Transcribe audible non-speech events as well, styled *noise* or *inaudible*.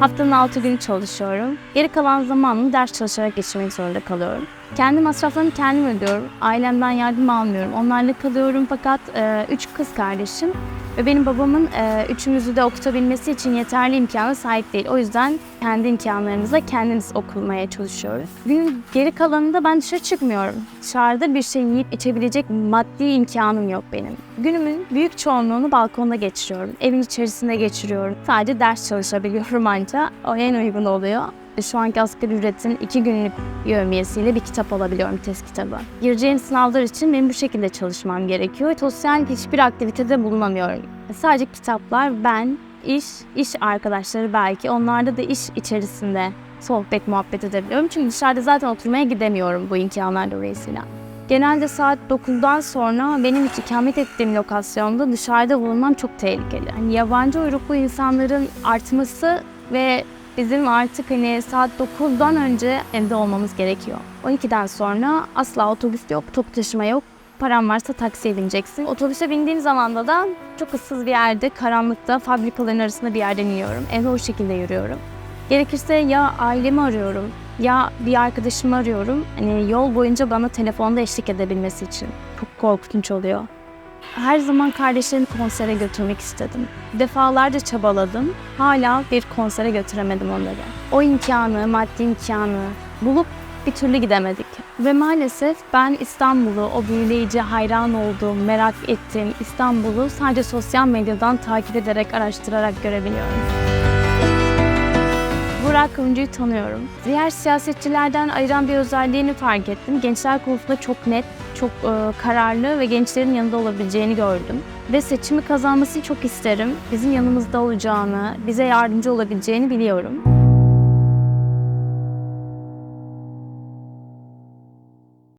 Haftanın 6 günü çalışıyorum. Geri kalan zamanımı ders çalışarak geçirmek zorunda kalıyorum. Kendi masraflarımı kendim ödüyorum. Ailemden yardım almıyorum. Onlarla kalıyorum fakat e, üç kız kardeşim ve benim babamın e, üçümüzü de okutabilmesi için yeterli imkana sahip değil. O yüzden kendi imkanlarımızla kendimiz okumaya çalışıyoruz. Günün geri kalanında ben dışarı çıkmıyorum. Dışarıda bir şey yiyip içebilecek maddi imkanım yok benim. Günümün büyük çoğunluğunu balkonda geçiriyorum. Evin içerisinde geçiriyorum. Sadece ders çalışabiliyorum *laughs* anca. O en uygun oluyor. Şu anki asgari ücretin iki günlük yövmiyesiyle bir kitap alabiliyorum, test kitabı. Gireceğim sınavlar için benim bu şekilde çalışmam gerekiyor. Sosyal hiçbir aktivitede bulunamıyorum. Sadece kitaplar, ben, iş, iş arkadaşları belki. Onlarda da iş içerisinde sohbet, muhabbet edebiliyorum. Çünkü dışarıda zaten oturmaya gidemiyorum bu imkanlar dolayısıyla. Genelde saat 9'dan sonra benim hiç ikamet ettiğim lokasyonda dışarıda bulunmam çok tehlikeli. Hani yabancı uyruklu insanların artması ve bizim artık hani saat 9'dan önce evde olmamız gerekiyor. 12'den sonra asla otobüs yok, toplu taşıma yok. Param varsa taksiye bineceksin. Otobüse bindiğim zaman da çok ıssız bir yerde, karanlıkta, fabrikaların arasında bir yerden iniyorum. Eve o şekilde yürüyorum. Gerekirse ya ailemi arıyorum ya bir arkadaşımı arıyorum. Hani yol boyunca bana telefonda eşlik edebilmesi için. Çok korkunç oluyor. Her zaman kardeşlerimi konsere götürmek istedim. Defalarca çabaladım. Hala bir konsere götüremedim onları. O imkanı, maddi imkanı bulup bir türlü gidemedik. Ve maalesef ben İstanbul'u, o büyüleyici, hayran olduğum, merak ettiğim İstanbul'u sadece sosyal medyadan takip ederek, araştırarak görebiliyorum. Burak Kıvıncı'yı tanıyorum. Diğer siyasetçilerden ayıran bir özelliğini fark ettim. Gençler konusunda çok net, çok e, kararlı ve gençlerin yanında olabileceğini gördüm. Ve seçimi kazanmasını çok isterim. Bizim yanımızda olacağını, bize yardımcı olabileceğini biliyorum.